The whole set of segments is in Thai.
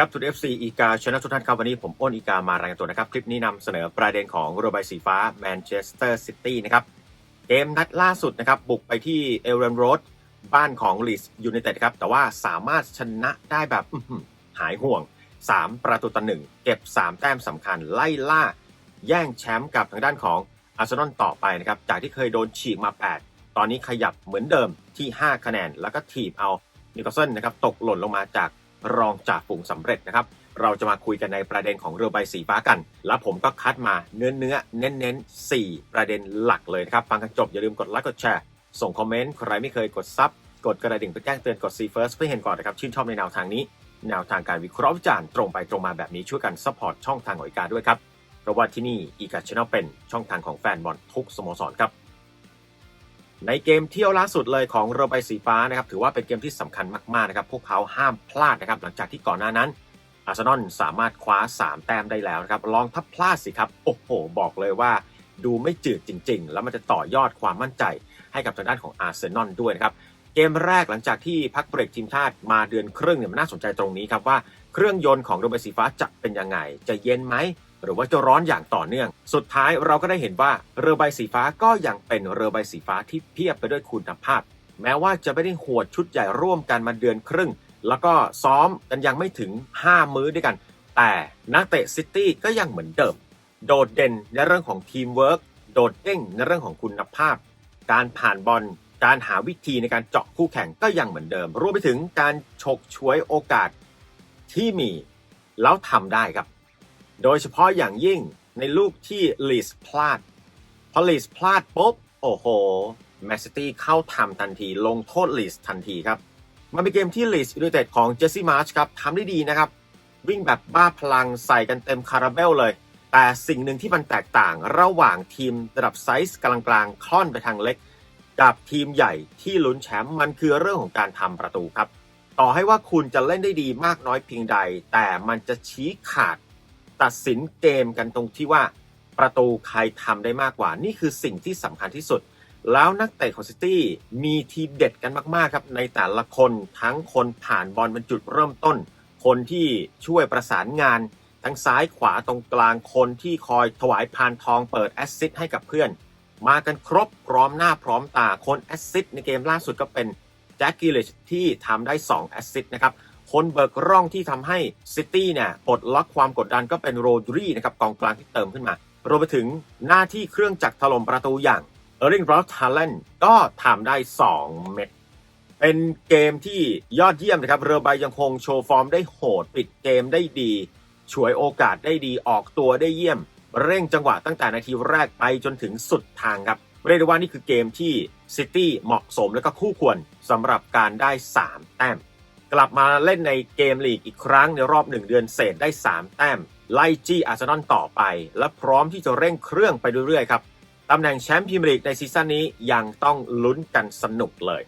ครับทุน FC อีกาชนะทุกท่านครับวันนี้ผมอ้นอีกามารายงานตัวนะครับ คลิปนี้นำเสนอประเด็นของเรือใบสีฟ้าแมนเชสเตอร์ซิตี้นะครับ เกมนัดล่าสุดนะครับ บุกไปที่เอลเรนโรดบ้านของลีสยูไนเต็ดครับ แต่ว่าสามารถชนะได้แบบหายห่วง 3 ประตูต่อหนึ่งเก็บ 3 แต้มสำคัญไล่ล่า แย่งแชมป์กับทางด้านของอาร์เซนอลต่อไปนะครับ จากที่เคยโดนฉีกมา 8 ตอนนี้ขยับเหมือนเดิมที่ 5 คะแนน แล้วก็ถีบเอานิโคลสันนะครับตกหล่นลงมาจาก รองจ่าฝูงสำเร็จนะครับ เราจะมาคุยกันในประเด็นของเรือใบสีฟ้ากัน แล้วผมก็คัดมาเนื้อเนื้อเน้นเน้นๆ4ประเด็นหลักเลยนะครับ ฟังกันจบอย่าลืมกดไลค์กดแชร์ ส่งคอมเมนต์ใครไม่เคยกดซับกดกระดิ่งเพื่อแจ้งเตือนกด See First เพื่อเห็นก่อนนะครับชื่นชอบในแนวทางนี้ แนวทางการวิเคราะห์วิจารณ์ตรงไปตรงมาแบบนี้ช่วยกันซัพพอร์ตช่องทางของอีกาด้วยครับเพราะว่าที่นี่อีกาช n นลเป็นช่องทางของแฟนบอลทุกสโมสรครับ ในเกมเที่ยวล่าสุดเลยของเรือใบสีฟ้านะครับถือว่าเป็นเกมที่สำคัญมากๆนะครับพวกเขาห้ามพลาดนะครับหลังจากที่ก่อนหน้านั้นอาร์เซนอลสามารถคว้า 3 แต้มได้แล้วนะครับลองถ้าพลาดสิครับโอ้โห บอกเลยว่า ดูไม่จืดจริง ๆ แล้วมันจะต่อยอดความมั่นใจให้กับทางด้านของอาร์เซนอลด้วยนะครับเกมแรกหลังจากที่พักเบรกทีมชาติมาเดือนครึ่งเนี่ยมันน่าสนใจตรงนี้ครับว่าเครื่องยนต์ของเรือใบสีฟ้าจะเป็นยังไงจะเย็นไหม หรือว่าจะร้อนอย่างต่อเนื่อง สุดท้ายเราก็ได้เห็นว่าเรือใบสีฟ้าก็ยังเป็นเรือใบสีฟ้าที่เพียบไปด้วยคุณภาพ แม้ว่าจะไม่ได้หวดชุดใหญ่ร่วมกันมาเดือนครึ่ง แล้วก็ซ้อมกันยังไม่ถึง 5 มื้อด้วยกัน แต่นักเตะซิตี้ก็ยังเหมือนเดิม โดดเด่นในเรื่องของทีมเวิร์กโดดเด้งในเรื่องของคุณภาพ การผ่านบอลการหาวิธีในการเจาะคู่แข่งก็ยังเหมือนเดิม รวมไปถึงการฉกฉวยโอกาสที่มีแล้วทำได้ครับ โดยเฉพาะอย่างยิ่งในลูกที่ลีสพลาด พอลีสพลาดปุ๊บ โอ้โห แมนซิตี้เข้าทำทันที ลงโทษลีสทันทีครับ มันเป็นเกมที่ลีสยูไนเต็ดของเจสซี่มาร์ชครับทำได้ดีนะครับ วิ่งแบบบ้าพลังใส่กันเต็มคาราเบลเลย แต่สิ่งหนึ่งที่มันแตกต่างระหว่างทีมระดับไซส์กลางๆค่อนไปทางเล็ก กับทีมใหญ่ที่ลุ้นแชมป์มันคือเรื่องของการทำประตูครับ ต่อให้ว่าคุณจะเล่นได้ดีมากน้อยเพียงใด แต่มันจะชี้ขาด ตัดสินเกมกันตรงที่ว่าประตูใครทำได้มากกว่า นี่คือสิ่งที่สำคัญที่สุด แล้วนักเตะของซิตี้มีทีเด็ดกันมากๆครับ ในแต่ละคนทั้งคนผ่านบอลเป็นจุดเริ่มต้น คนที่ช่วยประสานงาน ทั้งซ้ายขวาตรงกลางคนที่คอยถวายพานทองเปิดแอสซิสต์ให้กับเพื่อน มากันครบพร้อมหน้าพร้อมตาคนแอสซิสต์ในเกมล่าสุดก็เป็นแจ็คกิลเลชที่ทำได้2แอสซิสต์นะครับ คนเบิกร่องที่ทำให้ซิตี้เนี่ยปลดล็อกความกดดันก็เป็นโรดรีนะครับกองกลางที่เติมขึ้นมารวมไปถึงหน้าที่เครื่องจักรถล่มประตูอย่างเออร์ลิงบรอสทาเลนก็ทำได้ 2 เม็ดเป็นเกมที่ยอดเยี่ยมนะครับ เรือใบยังคงโชว์ฟอร์มได้โหด ปิดเกมได้ดีฉวยโอกาสได้ดีออกตัวได้เยี่ยม เร่งจังหวะตั้งแต่นาทีแรกไปจนถึงสุดทางครับ เรียกได้ว่านี่คือเกมที่ซิตี้เหมาะสมและก็คู่ควรสำหรับการได้ 3 แต้ม กลับมาเล่นในเกมลีกอีกครั้งในรอบ1เดือนเศษได้ 3 แต้ม ไล่จี้อาร์เซนอลต่อไป และพร้อมที่จะเร่งเครื่องไปเรื่อยๆครับตำแหน่งแชมป์พรีเมียร์ลีกในซีซั่นนี้ยังต้องลุ้นกันสนุกเลย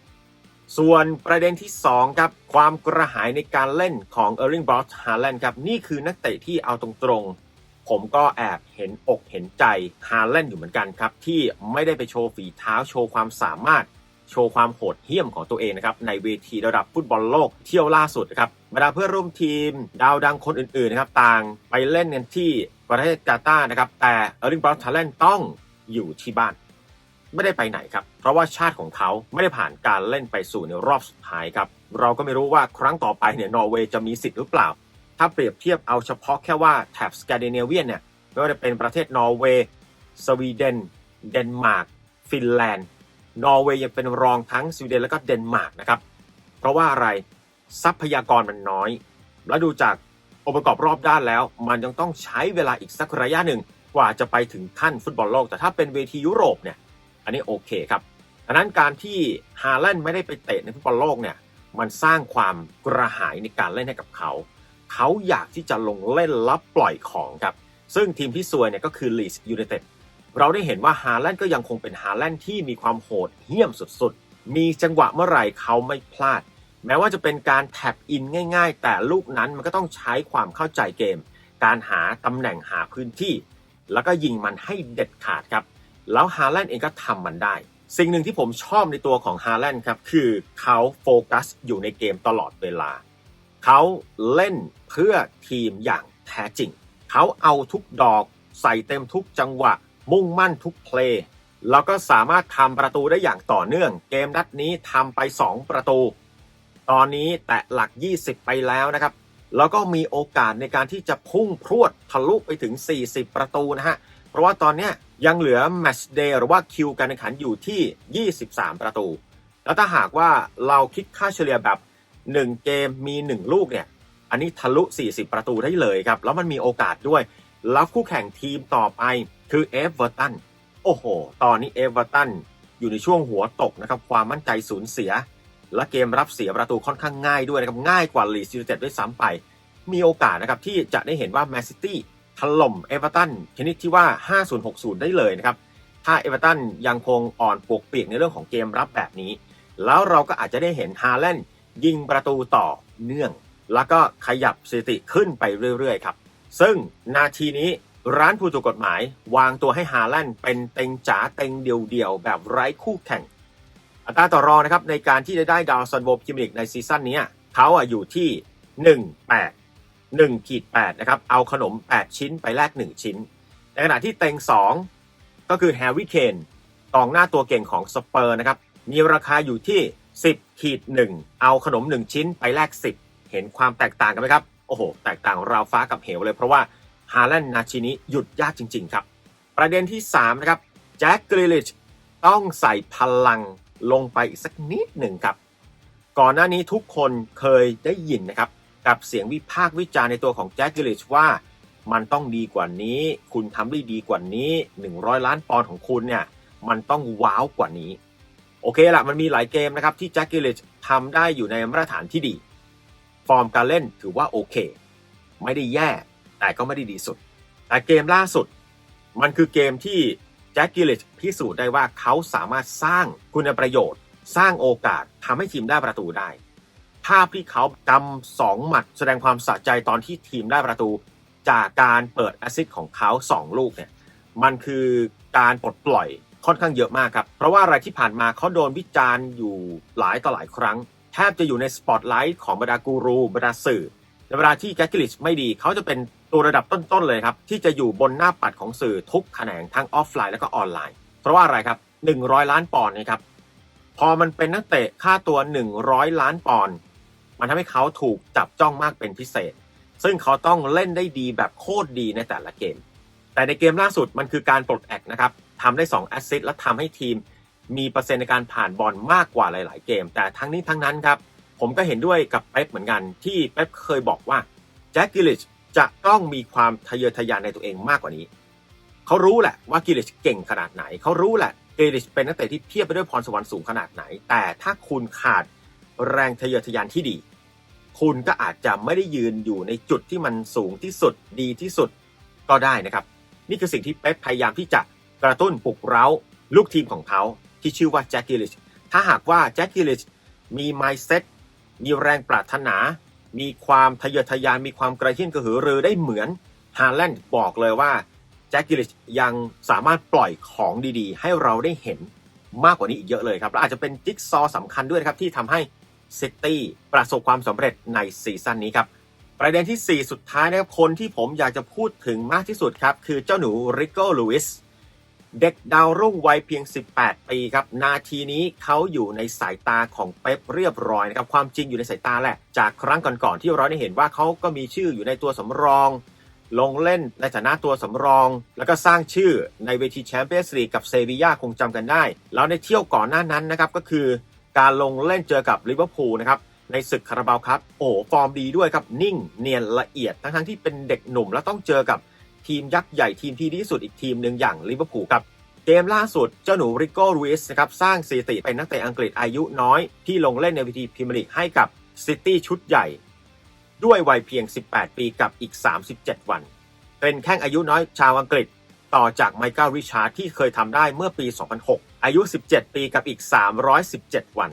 ส่วนประเด็นที่ 2 ครับ ความกระหายในการเล่นของเออร์ลิงบอสฮาแลนด์ครับ นี่คือนักเตะที่เอาตรงๆ ผมก็แอบเห็นอกเห็นใจฮาแลนด์อยู่เหมือนกันครับ ที่ไม่ได้ไปโชว์ฝีเท้าโชว์ความสามารถ โชว์ความโหดเหี้ยมของตัวเองนะครับในเวทีระดับฟุตบอลโลกเที่ยวล่าสุดนะครับบรรดาเพื่อนร่วมทีม ดาวดังคนอื่นๆนะครับต่างไปเล่นกันที่ประเทศกาตาร์นะครับแต่เออร์ลิงบรอสฮาแลนต้องอยู่ที่บ้าน ไม่ได้ไปไหนครับ เพราะว่าชาติของเขาไม่ได้ผ่านการเล่นไปสู่ในรอบสุดท้ายครับเราก็ไม่รู้ว่าครั้งต่อไปเนี่ยนอร์เวย์จะมีสิทธิ์หรือเปล่า ถ้าเปรียบเทียบเอาเฉพาะแค่ว่าแถบสแกนดิเนเวียนเนี่ยไม่ว่าจะเป็นประเทศนอร์เวย์สวีเดน เดนมาร์กฟินแลนด์ นอร์เวย์ยังเป็นรองทั้งสวีเดนและก็เดนมาร์กนะครับ เพราะว่าอะไรทรัพยากรมันน้อย แล้วดูจากองค์ประกอบรอบด้านแล้ว มันยังต้องใช้เวลาอีกสักระยะหนึ่งกว่าจะไปถึงขั้นฟุตบอลโลก แต่ถ้าเป็นเวทียุโรปเนี่ย อันนี้โอเคครับดังนั้นการที่ฮาแลนด์ไม่ได้ไปเตะในฟุตบอลโลกเนี่ย มันสร้างความกระหายในการเล่นให้กับเขา เขาอยากที่จะลงเล่นรับปล่อยของครับ ซึ่งทีมที่ซวยเนี่ยก็คือลีสยูไนเต็ด เราได้เห็นว่าฮาแลนด์ก็ยังคงเป็นฮาแลนด์ที่มีความโหดเหี้ยมสุดๆ มีจังหวะเมื่อไหร่เขาไม่พลาด แม้ว่าจะเป็นการแท็บอินง่ายๆ แต่ลูกนั้นมันก็ต้องใช้ความเข้าใจเกม การหาตำแหน่งหาพื้นที่ แล้วก็ยิงมันให้เด็ดขาดครับ แล้วฮาแลนด์เองก็ทำมันได้ สิ่งหนึ่งที่ผมชอบในตัวของฮาแลนด์ครับคือเขาโฟกัสอยู่ในเกมตลอดเวลา เขาเล่นเพื่อทีมอย่างแท้จริง เขาเอาทุกดอกใส่เต็มทุกจังหวะ มุ่งมั่นทุกเพลย์แล้วก็สามารถทำประตูได้อย่างต่อเนื่อง เกมนัดนี้ทำไป 2 ประตู ตอนนี้แตะหลัก 20 ไปแล้วนะครับ แล้วก็มีโอกาสในการที่จะพุ่งพรวดทะลุไปถึง 40 ประตูนะฮะ เพราะว่าตอนนี้ยังเหลือแมตช์เดย์หรือว่าคิวการแข่งขันอยู่ที่ 23 ประตู แล้วถ้าหากว่าเราคิดค่าเฉลี่ยแบบ 1 เกมมี 1 ลูกเนี่ย อันนี้ทะลุ 40 ประตูได้เลยครับ แล้วมันมีโอกาสด้วย แล้วคู่แข่งทีมต่อไปคือเอฟเวอร์ตันโอ้โห ตอนนี้เอฟเวอร์ตันอยู่ในช่วงหัวตกนะครับความมั่นใจสูญเสีย และเกมรับเสียประตูค่อนข้างง่ายด้วยนะครับง่ายกว่าลีดยูไนเต็ดด้วยซ้ำไป มีโอกาสนะครับที่จะได้เห็นว่าแมนซิตี้ถล่มเอเวอร์ตันชนิดที่ว่า 50-60 ได้เลยนะครับ ถ้าเอเวอร์ตันยังคงอ่อนปวกเปียกในเรื่องของเกมรับแบบนี้ แล้วเราก็อาจจะได้เห็นฮาแลนด์ยิงประตูต่อเนื่อง แล้วก็ขยับสถิติขึ้นไปเรื่อยๆครับ ซึ่งนาทีนี้ร้านผู้ถูกกฎหมายวางตัวให้ฮาแลนด์เป็นเต็งจ๋าเต็งเดียวๆ แบบไร้คู่แข่ง อัตราต่อรองนะครับในการที่จะได้ดาวซันโวพรีเมียร์ลีกในซีซั่นนี้เขาอะอยู่ที่ 1 8 1ขีด8นะครับเอาขนม 8 ชิ้นไปแลก 1 ชิ้น ในขณะที่เต็ง 2 ก็คือแฮร์รี่เคนกองหน้าตัวเก่งของสเปอร์นะครับมีราคาอยู่ที่ 10ขีด1เอาขนม 1 ชิ้นไปแลก 10 เห็นความแตกต่างกันไหมครับ โอ้โห แตกต่างราวฟ้ากับเหวเลยเพราะว่าฮาแลนด์นาชินี้หยุดยากจริง ๆ ครับ ประเด็นที่ 3 นะครับแจ็คกริลิชต้องใส่พลังลงไปอีกสักนิดหนึ่งครับ ก่อนหน้านี้ทุกคนเคยได้ยินนะครับ กับเสียงวิพากษ์วิจารณ์ในตัวของแจ็คกริลิชว่ามันต้องดีกว่านี้ คุณทำได้ดีกว่านี้ 100 ล้านปอนด์ของคุณเนี่ย มันต้องว้าวกว่านี้ โอเคละมันมีหลายเกมนะครับที่แจ็คกิลลิชทำได้อยู่ในมาตรฐานที่ดี ฟอร์มการเล่นถือว่าโอเค ไม่ได้แย่ แต่ก็ไม่ได้ดีสุด แต่เกมล่าสุด มันคือเกมที่แจ็คกิลลิชพิสูจน์ได้ว่าเขาสามารถสร้างคุณประโยชน์ สร้างโอกาสทำให้ทีมได้ประตูได้ ภาพที่เขากำสองหมัดแสดงความสะใจตอนที่ทีมได้ประตู จากการเปิดแอซิสของเขาสองลูกเนี่ยมันคือการปลดปล่อยค่อนข้างเยอะมากครับ เพราะว่าอะไรที่ผ่านมาเขาโดนวิจารณ์อยู่หลายต่อหลายครั้ง ทบจะอยู่ในสปอตไลท์ของบรรดากูรูบรรดาสื่อในเวลาที่แกกิลิชไม่ดีเขาจะเป็นตัวระดับต้นๆเลยครับ ที่จะอยู่บนหน้าปัดของสื่อทุกแขนงทั้งออฟไลน์และก็ออนไลน์ เพราะว่าอะไรครับ 100 ล้านปอนด์นะครับ พอมันเป็นนักเตะค่าตัว 100 ล้านปอนด์มันทำให้เขาถูกจับจ้องมากเป็นพิเศษ ซึ่งเขาต้องเล่นได้ดีแบบโคตรดีในแต่ละเกม แต่ในเกมล่าสุดมันคือการปลดแอกนะครับทำได้2แอสซิสต์และทำให้ทีม มีเปอร์เซ็นต์ในการผ่านบอลมากกว่าหลาย ๆ เกม แต่ทั้งนี้ทั้งนั้นครับ ผมก็เห็นด้วยกับเป๊ปเหมือนกันที่เป๊ปเคยบอกว่าแจ็คกิลิชจะต้องมีความทะเยอทะยานในตัวเองมากกว่านี้ เขารู้แหละว่ากิลิชเก่งขนาดไหน เขารู้แหละกิลิชเป็นนักเตะที่เพียบไปด้วยพรสวรรค์สูงขนาดไหน แต่ถ้าคุณขาดแรงทะเยอทะยานที่ดี คุณก็อาจจะไม่ได้ยืนอยู่ในจุดที่มันสูงที่สุดดีที่สุดก็ได้นะครับ นี่คือสิ่งที่เป๊ปพยายามที่จะกระตุ้นปลุกเร้าลูกทีมของเขา ที่ชื่อว่าแจ็คกิลิชถ้าหากว่าแจ็คกิลิชมี mindset มีแรงปรารถนา มีความทะเยอทะยาน มีความกระเฮี้ยนกระหือรือได้เหมือนฮาแลนด์บอกเลยว่าแจ็คกิลิชยังสามารถปล่อยของดีๆ ให้เราได้เห็นมากกว่านี้อีกเยอะเลยครับ และอาจจะเป็นจิ๊กซอว์สำคัญด้วยครับที่ทำให้ซิตี้ประสบความสำเร็จในซีซั่นนี้ครับ ประเด็นที่ 4 สุดท้ายนะครับคนที่ผมอยากจะพูดถึงมากที่สุดครับ คือเจ้าหนูริโก้ลูอิส เด็กดาวรุ่งวัยเพียง 18 ปีครับ นาทีนี้เขาอยู่ในสายตาของเป๊ปเรียบร้อยนะครับ ความจริงอยู่ในสายตาแหละ จากครั้งก่อนๆที่เราได้เห็นว่าเขาก็มีชื่ออยู่ในตัวสำรอง ลงเล่นในฐานะตัวสำรอง แล้วก็สร้างชื่อในเวทีแชมเปี้ยนส์ลีกกับเซบีย่าคงจำกันได้ แล้วในเที่ยวก่อนหน้านั้นนะครับก็คือ การลงเล่นเจอกับลิเวอร์พูลนะครับในศึกคาราบาวครับ โอ้ฟอร์มดีด้วยครับ นิ่งเนียนละเอียด ทั้งๆที่เป็นเด็กหนุ่มแล้วต้องเจอกับ ทีมยักษ์ใหญ่ทีมที่ดีที่สุดอีกทีมหนึ่งอย่างลิเวอร์พูลครับเกมล่าสุดเจ้าหนูริโก้รูอิสนะครับสร้างสถิติเป็นนักเตะอังกฤษอายุน้อย ที่ลงเล่นในวิธีพรีเมียร์ลีกให้กับซิตี้ชุดใหญ่ ด้วยวัยเพียง 18 ปีกับอีก 37 วัน เป็นแข้งอายุน้อยชาวอังกฤษต่อจากไมเคิลริชาร์ดที่เคยทำได้เมื่อปี 2006 อายุ 17 ปีกับอีก 317 วัน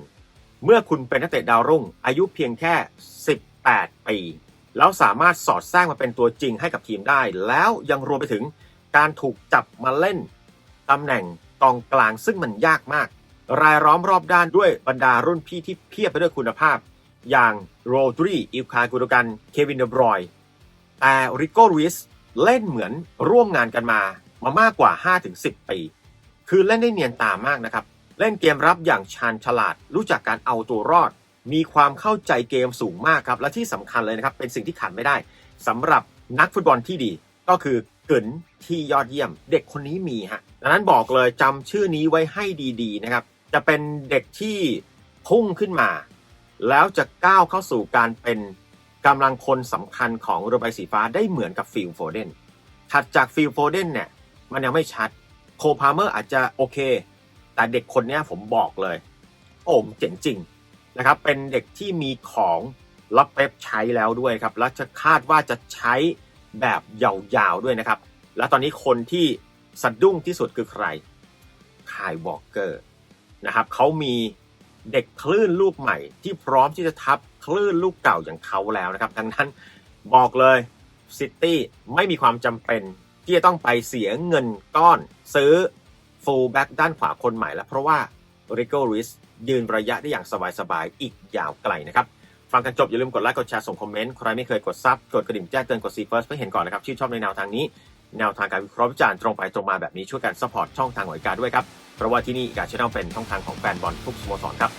เมื่อคุณเป็นนักเตะดาวรุ่ง อายุเพียงแค่ 18 ปี แล้วสามารถสอดแทรกมาเป็นตัวจริงให้กับทีมได้ แล้วยังรวมไปถึงการถูกจับมาเล่นตำแหน่งกองกลางซึ่งมันยากมาก รายล้อมรอบด้านด้วยบรรดารุ่นพี่ที่เพียบไปด้วยคุณภาพ อย่างโรดรีอิลคากุโดกัน เควินเดบรอย แต่ริโกริสเล่นเหมือนร่วมงานกันมามามากกว่า 5-10 ปี คือเล่นได้เนียนตามมากนะครับ เล่นเกมรับอย่างชาญฉลาด รู้จักการเอาตัวรอด มีความเข้าใจเกมสูงมากครับ และที่สำคัญเลยนะครับ เป็นสิ่งที่ขาดไม่ได้สำหรับนักฟุตบอลที่ดี ก็คือเกึนที่ยอดเยี่ยม เด็กคนนี้มีฮะดังนั้นบอกเลยจำชื่อนี้ไว้ให้ดีๆนะครับ จะเป็นเด็กที่พุ่งขึ้นมา แล้วจะก้าวเข้าสู่การเป็นกำลังคนสำคัญของเรือใบสีฟ้าได้เหมือนกับฟิลโฟเดนถัดจากฟิลโฟเดนเนี่ยมันยังไม่ชัดโคพาเมอร์อาจจะโอเค แต่เด็กคนนี้ผมบอกเลย โอ้มเจ๋งจริง นะครับเป็นเด็กที่มีของรับเป๊ปใช้แล้วด้วยครับและจะคาดว่าจะใช้แบบยาวๆด้วยนะครับ และตอนนี้คนที่สะดุ้งที่สุดคือใครคายวอลเกอร์นะครับเขามีเด็กคลื่นลูกใหม่ ที่พร้อมที่จะทับคลื่นลูกเก่าอย่างเขาแล้วนะครับ ดังนั้นบอกเลยซิตี้ไม่มีความจำเป็นที่จะต้องไปเสียเงินก้อนซื้อฟูลแบ็กด้านขวาคนใหม่แล้วเพราะว่า ริโกริสยืนระยะได้อย่างสบายๆ อีกยาวไกลนะครับ ฟังกันจบอย่าลืมกดไลค์กดแชร์ส่งคอมเมนต์ ใครไม่เคยกดซับกดกระดิ่งแจ้งเตือนกดซีเฟิร์สเพื่อเห็นก่อนนะครับชื่นชอบในแนวทางนี้แนวทางการวิเคราะห์วิจารณ์ตรงไปตรงมาแบบนี้ช่วยกันสปอร์ตช่องทางหน่วยการด้วยครับเพราะว่าที่นี่การชแนลเป็นช่องทางของแฟนบอลทุกสโมสรครับ